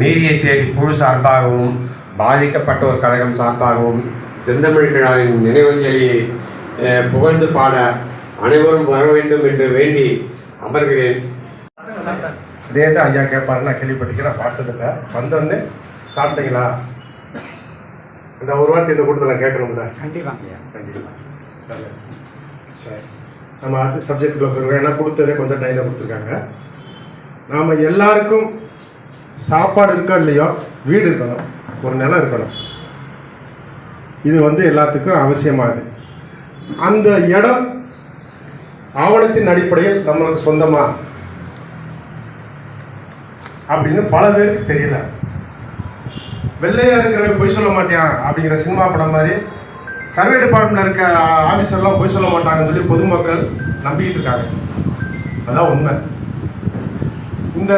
நீதியை தேடி குழு சார்பாகவும் பாதிக்கப்பட்டோர் கழகம் சார்பாகவும் செந்தமிழ் கிழாரின் நினைவஞ்சலியை புகழ்ந்து பாட அனைவரும் வர வேண்டும் என்று வேண்டி அமர்கிறேன். இதே தான் ஐயா கேட்பாரு நான் கேள்விப்பட்டிருக்கேன் நான் பார்த்ததில்ல. வந்தோடனே சாப்பிட்டீங்களா? இந்த ஒரு வார்த்தை இந்த கூட்டத்தில் கேட்கணும்ல. கண்டிப்பாங்க கண்டிப்பாக சரி. நம்ம அது சப்ஜெக்டுக்குள்ள போயிருக்கோம். ஏன்னா கொடுத்ததே கொஞ்சம் டைம் கொடுத்துருக்காங்க. நாம் எல்லாருக்கும் சாப்பாடு இருக்கோ இல்லையோ? வீடு இருக்கணும். ஒரு நிலம் இருக்கணும். இது வந்து எல்லாத்துக்கும் அவசியமாகுது அந்த இடம் ஆவணத்தின் அடிப்படையில் நம்மளுக்கு சொந்தமா? அப்படின்னு பல பேருக்கு தெரியல. வெள்ளையா இருக்கிறவங்க பொய் சொல்ல மாட்டேன் அப்படிங்கிற சினிமா படம் மாதிரி சர்வே டிபார்ட்மெண்ட்ல இருக்க ஆஃபீஸர்லாம் பொய் சொல்ல மாட்டாங்கன்னு சொல்லி பொதுமக்கள் நம்பிக்கிட்டு இருக்காங்க. அதான் உண்மை. இந்த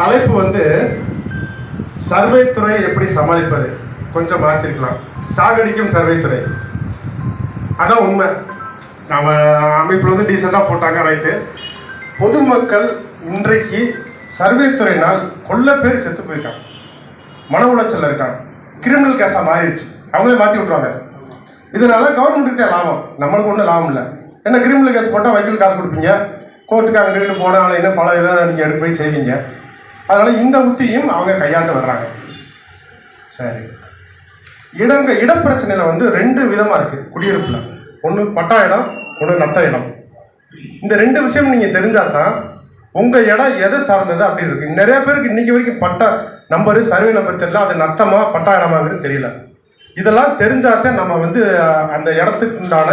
தலைப்பு வந்து சர்வே துறை எப்படி சமாளிப்பது? கொஞ்சம் மாற்றிருக்கலாம் சாகடிக்கும் சர்வே துறை. அதான் உண்மை. நம்ம அமைப்பில் வந்து டீசெண்டாக போட்டாங்க ரைட்டு பொதுமக்கள் இன்றைக்கு சர்வே துறையினால் கொள்ள பேர் செத்து போயிருக்காங்க. மன உளைச்சல் இருக்காங்க. கிரிமினல் கேஸாக மாறிடுச்சு. அவங்களே மாற்றி விட்ருவாங்க இதனால கவர்மெண்ட்டுக்கு தான் லாபம். நம்மளுக்கு ஒன்றும் லாபம் இல்லை. ஏன்னா கிரிமினல் கேஸ் போட்டால் வக்கீல் காசு கொடுப்பீங்க? கோர்ட்டுக்கு அங்கே இங்கிட்டு போனால் பல இதாக நீங்கள் எடுக்க போய் செய்வீங்க. அதனால் இந்த உத்தியும் அவங்க கையாண்டு வர்றாங்க. சரி. இடங்க இடப்பிரச்சனையில் வந்து ரெண்டு விதமாக இருக்குது குடியிருப்பில். ஒன்று பட்டா இடம் ஒன்று நத்த இடம். இந்த ரெண்டு விஷயம் நீங்கள் தெரிஞ்சால் தான் உங்கள் இடம் எதை சார்ந்தது அப்படி இருக்கு. நிறைய பேருக்கு இன்றைக்கி வரைக்கும் பட்டா நம்பரு சர்வே நம்பர் தெரியல. அது நத்தமாக பட்டா இடமாங்கிறது தெரியல. இதெல்லாம் தெரிஞ்சாதான் நம்ம வந்து அந்த இடத்துக்குண்டான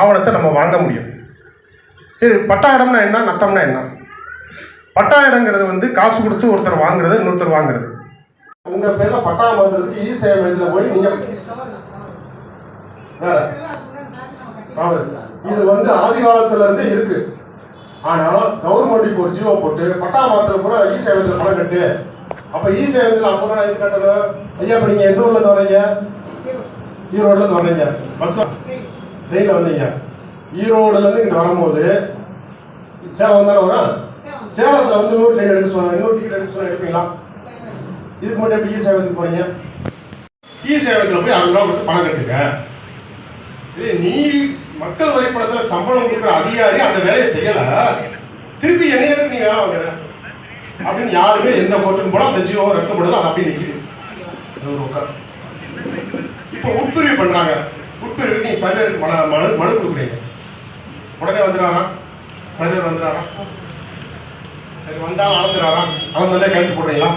ஆவணத்தை நம்ம வாங்க முடியும். சரி பட்டா இடம்னா என்ன நத்தம்னா என்ன? பட்டா இடங்கிறது வந்து காசு கொடுத்து ஒருத்தர் வாங்குறது இன்னொருத்தர் வாங்குறது. உங்க பேர்ல பட்டா மாத்துறதுக்கு இ சேவை மையத்துல போய் நீங்க வேற. அவர் இது வந்து ஆதி காலத்துல இருந்தே இருக்கு. ஆனா கவர்மெண்ட் இப்போ ஒரு ஜியோ போட்டு பட்டா மாத்திர பூரா இ சேவத்துல பணம் கட்டு. அப்ப இ சேவத்துல ரூபா எது கட்டணும்? ஐயா இப்ப நீங்க எந்த ஊர்ல இருந்து வரீங்க ஈரோடுல இருந்து வர்றீங்க. பஸ் ட்ரெயின்ல வந்தீங்க. ஈரோடுல இருந்து இங்க வரும்போது சேலம் தானே வரும் சேலத்துல வந்து இன்னொரு ட்ரெயின் எடுக்க சொன்னாங்க. இன்னொரு டிக்கெட் எடுக்க சொன்னா எடுப்பீங்களா? இதுக்கு மட்டும் எப்படி இ சேவத்துக்கு போறீங்க? இ சேவத்துல போய் ரூபா கொடுத்து பணம் கட்டுங்க. இது நீ மக்கள் வரைபடத்துல சம்பளம் கொடுக்குற அதிகாரி அந்த வேலையை செய்யல. திருப்பி என்ன எதுக்கு நீ வேலை வாங்குற? அப்படின்னு யாருமே எந்த கோர்ட்டுக்கும் போல அந்த ஜியோ ரத்து பண்ணல அது அப்படியே நிக்குது. அது ஒரு உட்கார் இப்போ உட்பிரிவு பண்றாங்க. உட்பிரிவு நீ சர்வேருக்கு மனு மனு கொடுக்குறீங்க. உடனே வந்துடுறாரா? சர்வேர் வந்துடுறாரா? சரி வந்தால் அளந்துறாரா அளந்தோடனே கழித்து போடுறீங்களா?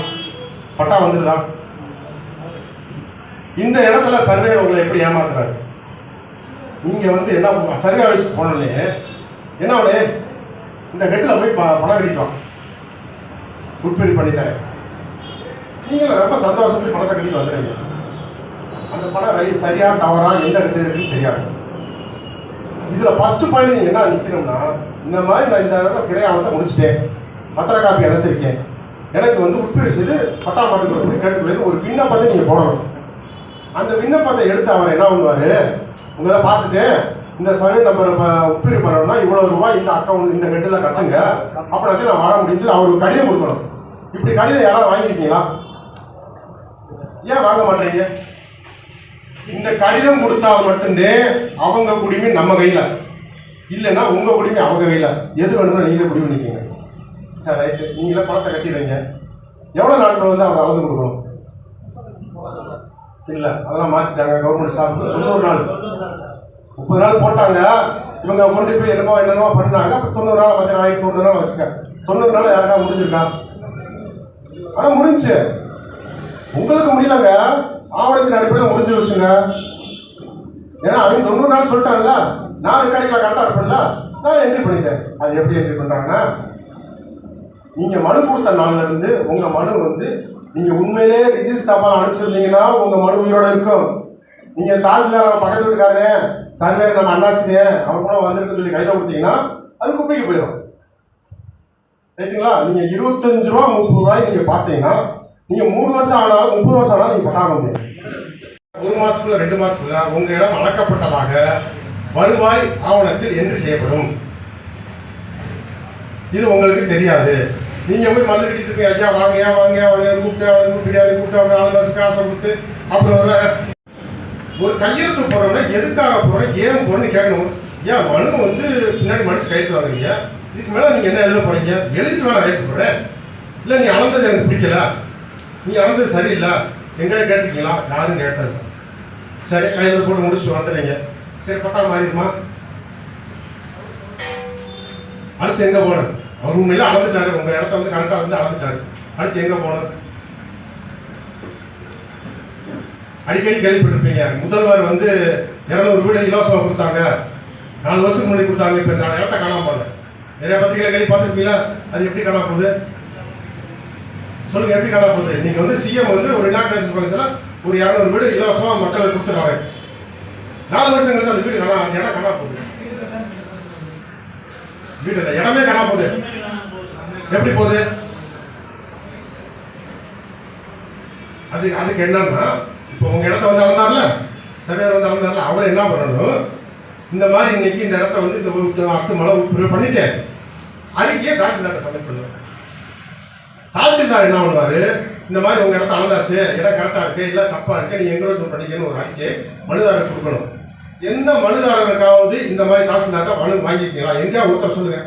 பட்டா வந்துடுதா? இந்த இடத்துல சர்வே உங்களை எப்படி ஏமாத்துறாரு? நீங்க வந்து என்ன சர்வே ஆஃபீஸ் போனோடனே என்ன ஒண்ணு இந்த கட்டில் போய் ப- பணம் கட்டிட்டோம் உட்பிரி பண்ணி தரேன் நீங்களும் ரொம்ப சந்தோஷப்பட்டு பணத்தை கட்டிட்டு வந்துடுறீங்க. அந்த பணம் ரை சரியா தவறா எந்த கட்டு இருக்குன்னு தெரியாது. இதுல ஃபர்ஸ்ட் பாயிண்ட் நீங்க என்ன நிக்கணும்னா இந்த மாதிரி நான் இந்த இடத்துல கிரையாவத்தை முடிச்சிட்டேன். பத்திர காப்பி அடைச்சிருக்கேன் எனக்கு வந்து உட்பிரிச்சது பட்டா மாட்டுக்கு போய் ஒரு விண்ணப்பத்தை நீங்க போடணும். அந்த விண்ணப்பத்தை எடுத்து அவர் என்ன பண்ணுவாரு? உங்களை பார்த்துட்டு இந்த சர்வே நம்பர் உட்பிரி பண்ணணும்னா இவ்வளவு ரூபாய் இந்த அக்கௌண்ட் இந்த கட்டில கட்டுங்க. அப்புறம் நான் வர முடிஞ்சு அவருக்கு கடிதம் கொடுக்கணும். இப்படி கடிதம் யாராவது வாங்கியிருக்கீங்களா? ஏன் வாங்க மாட்டேங்க இந்த கடிதம் கொடுத்தா மட்டும்தான் அவங்க குடிமை நம்ம கையில் இல்லைன்னா உங்க குடிமை அவங்க கையில் எது வேணுமோ நீங்களே முடிவு பண்ணிக்கோங்க சரி ரைட்டு நீங்களே பணத்தை கட்டிடுறீங்க. எவ்வளோ நாட்கள் வந்து அவங்க அளந்து கொடுக்கணும்? இல்லை அதெல்லாம் மாற்றிட்டாங்க கவர்மெண்ட் ஸ்டாஃப் தொண்ணூறு நாள். முப்பது நாள் போட்டாங்க. இவங்க கொண்டு போய் என்னமோ என்னமோ பண்ணாங்க. அப்போ தொண்ணூறு நாள் பத்து நாள் தொண்ணூறு நாள் வச்சுக்க. தொண்ணூறு நாள் யாருக்கா முடிஞ்சிருக்கா? ஆனால் முடிஞ்சு. உங்களுக்கு முடியலங்க. ஆவணத்தின் அடிப்படையில் முடிஞ்சு வச்சுங்க. ஏன்னா அவங்க தொண்ணூறு நாள் சொல்லிட்டாங்கல்ல? நான் ரெக்கார்டிங்ல கரெக்டாக இருப்பேன்ல நான் என்ட்ரி பண்ணிட்டேன். அது எப்படி என்ட்ரி பண்ணுறாங்கன்னா நீங்கள் மனு கொடுத்த நாள்ல இருந்து மனு வந்து நீங்கள் உண்மையிலே ரிஜிஸ்டர் தபால் அனுப்பிச்சிருந்தீங்கன்னா உங்கள் மனு உயிரோட இருக்கும். நீங்கள் தாசில்தார் நம்ம பக்கத்து வீட்டுக்காரே சர்வே நம்ம அண்ணாச்சினே அவர் கூட வந்திருக்கு சொல்லி கையில் கொடுத்தீங்கன்னா அது குப்பைக்கு போயிடும். ரைட்டுங்களா நீங்கள் இருபத்தஞ்சு ரூபா முப்பது ரூபாய் நீங்கள் பார்த்தீங்கன்னா நீங்க மூணு வருஷம் ஆனாலும் முப்பது வருஷம் ஆனாலும் நீங்க பண்ணாம ஒரு மாசத்துல ரெண்டு மாசத்துல உங்க இடம் அளக்கப்பட்டதாக வருவாய் ஆவணத்தில் என்று செய்யப்படும். இது உங்களுக்கு தெரியாது. நீங்க போய் மல்லு கட்டிட்டு இருக்கீங்க ஐயா வாங்க ஏன் வாங்க கூப்பிட்டு கூப்பிட்டு பிரியாணி கூப்பிட்டு அவங்க நாலு மாசம் காசை கொடுத்து அப்புறம் வர ஒரு கையெழுத்து போறோம்னா எதுக்காக போறோம் ஏன் போறோம்னு கேட்கணும். ஏன் மனு வந்து பின்னாடி மனுஷன் கையெழுத்து வாங்குறீங்க. இதுக்கு மேல நீங்க என்ன எழுத போறீங்க? எழுதிட்டு வேணா கையெழுத்து போறேன் இல்ல நீ அளந்தது எனக்கு பிடிக்கல. நீ அளந்தது சரியில்லை. எங்கேயாவது கேட்டிருக்கீங்களா? யாரும் கேட்டது சரி கையில் போட்டு முடிச்சுட்டு வந்துடுறீங்க. சரி பட்டா மாறிடுமா? அடுத்து எங்கே போகணும் அவர் உண்மையில அளந்துட்டாரு உங்க இடத்த வந்து கரெக்டாக வந்து அளந்துட்டாரு அடுத்து எங்கே போகணும் அடிக்கடி கேள்விப்பட்டிருப்பீங்க. முதல்வர் வந்து இருநூறு வீடு இலவசமாக கொடுத்தாங்க. நாலு வருஷத்துக்கு முன்னாடி கொடுத்தாங்க. இப்போ இந்த இடத்த காணாமல் போகிறேன் நிறைய பத்திரிகைகளை கேள்வி பார்த்துருப்பீங்களா? அது எப்படி காணாம போகுது? சொல்லுங்க எப்படி காணாம போகுது? நீங்க வந்து சிஎம் வந்து ஒரு இனாக்ரேஷன் ஃபங்க்ஷனா ஒரு இரநூறு வீடு இலவசமா மக்களுக்கு கொடுத்துறாங்க நாலு வருஷம் கழிச்சு அந்த வீடு காணா அந்த இடம் காணாம போகுது. வீடு இல்லை இடமே காணாம போகுது. எப்படி போகுது? அது அதுக்கு என்னன்னா இப்போ உங்க இடத்த வந்து அளந்தார்ல சர்வேர் வந்து அளந்தார்ல அவர் என்ன பண்ணணும்? இந்த மாதிரி இன்னைக்கு இந்த இடத்த வந்து இந்த அத்து மழை பண்ணிட்டேன் அறிக்கையை தாசில்தார்ட்ட சப்மிட் பண்ணுவேன் தாசில்தார் என்ன பண்ணுவாரு? இந்த மாதிரி உங்க இடத்த அளந்தாச்சு இடம் கரெக்டா இருக்கு இல்ல தப்பா இருக்கு நீ என்கரேஜ்மெண்ட் பண்ணிக்கணும் ஒரு அறிக்கை மனுதாரர் கொடுக்கணும். எந்த மனுதாரருக்காவது இந்த மாதிரி தாசில்தார்கிட்ட மனு வாங்கியிருக்கீங்களா எங்கேயா ஒருத்தர் சொல்லுங்க.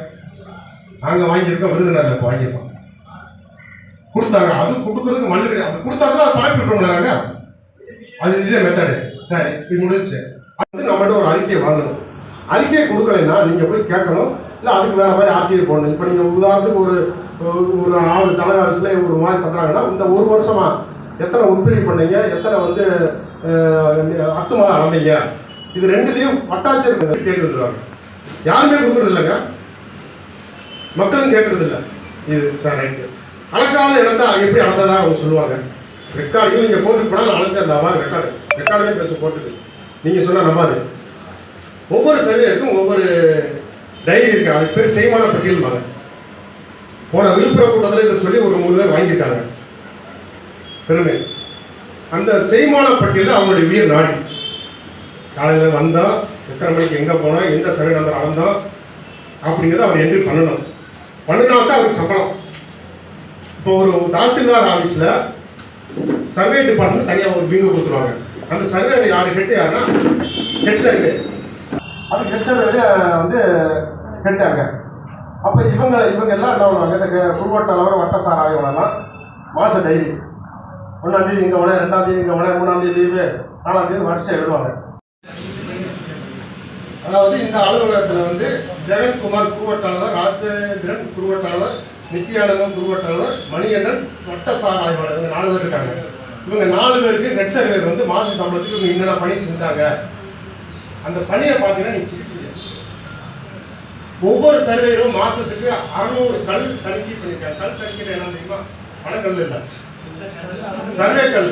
நாங்க வாங்கியிருக்கோம் விருதுநகர்ல இப்போ வாங்கியிருக்கோம். கொடுத்தாங்க. அது கொடுக்கறதுக்கு மண்ணு கிடையாது. அது கொடுத்தாச்சுன்னா அது பணம் பெற்றோம்னாங்க அது இதே மெத்தடு சரி இது முடிஞ்சு அது நம்மகிட்ட ஒரு அறிக்கையை வாங்கணும். அறிக்கையை கொடுக்கலைன்னா நீங்க போய் கேட்கணும். இல்லை அதுக்கு வேற மாதிரி ஆர்டிஐ போடணும். இப்போ நீங்க உதாரணத்துக்கு ஒரு ஒரு ஆறு தலை அரசுல ஒரு மாதிரி பண்ணுறாங்கன்னா இந்த ஒரு வருஷமா எத்தனை உட்பிரிவு பண்ணீங்க? எத்தனை வந்து அஹ், அளந்தீங்க இது ரெண்டுலேயும் வட்டாட்சியர் தேடி வந்துருவாங்க யாருமே கொடுக்குறது இல்லைங்க. மக்களும் கேட்கறது இல்லை. இது சார் ரைட்டு. அளக்காத இடத்த எப்படி அளந்ததா அவங்க சொல்லுவாங்க. ரெக்கார்டையும் நீங்கள் கோர்ட்டுக்கு போனால் அளந்து அந்த அவாறு ரெக்கார்டு ரெக்கார்டு தான் பேசும் கோர்ட்டுக்கு நீங்கள் சொன்னால் நம்பாது. ஒவ்வொரு சர்வேக்கும் ஒவ்வொரு டைரி இருக்கு. அதுக்கு பேர் செய்மான பட்டியல்பாங்க போன விழுப்புரம் கூட்டத்தில் இதை சொல்லி ஒரு மூணு பேர் வாங்கியிருக்காங்க. பெருமை. அந்த செய்மான பட்டியலில் அவங்களுடைய உயிர் நாடி. காலையில் வந்தோம் எத்தனை மணிக்கு எங்கே போனோம் எந்த சர்வே நம்பர் அளந்தோம் அப்படிங்கிறத அவர் என்ட்ரி பண்ணணும். பண்ணினா தான் அவருக்கு சம்பளம். இப்போ ஒரு தாசில்தார் ஆஃபீஸில் சர்வே டிபார்ட்மெண்ட் தனியாக ஒரு விங்கு கொடுத்துருவாங்க. அந்த சர்வே யார் ஹெட் யாருன்னா ஹெட் சர்வே அது ஹெட் சர்வே வந்து ஹெட்டாங்க அப்போ இவங்க இவங்க எல்லாம் என்ன பண்ணுவாங்க? இந்த குறுவட்ட அளவர் வட்ட சார் மாத டைரி ஒன்றாந்தேதி இங்கே உடனே ரெண்டாந்தேதி இங்கே உடனே மூணாந்தேதி லீவு நாலாந்தேதி வருஷம் எழுதுவாங்க. அதாவது இந்த அலுவலகத்தில் வந்து ஜெகன்குமார் குருவட்டாளர் ராஜேந்திரன் குருவட்டாளர் நித்யானந்தம் குருவட்டாளர் மணிகண்டன் வட்டசார் ஆய்வாளர் இவங்க நாலு பேர் இருக்காங்க. இவங்க நாலு பேருக்கு நெட் பேர் வந்து மாச சம்பளத்துக்கு இவங்க என்னென்ன பணி செஞ்சாங்க. அந்த பணியை பார்த்தீங்கன்னா நீங்க சிரிப்பீங்க. ஒவ்வொரு சர்வேரும் மாசத்துக்கு அறுநூறு கல் தணிக்கை பண்ணிருக்காங்க கல் தணிக்கை என்ன தெரியுமா? பணக்கல் இல்லை. சர்வே கல்.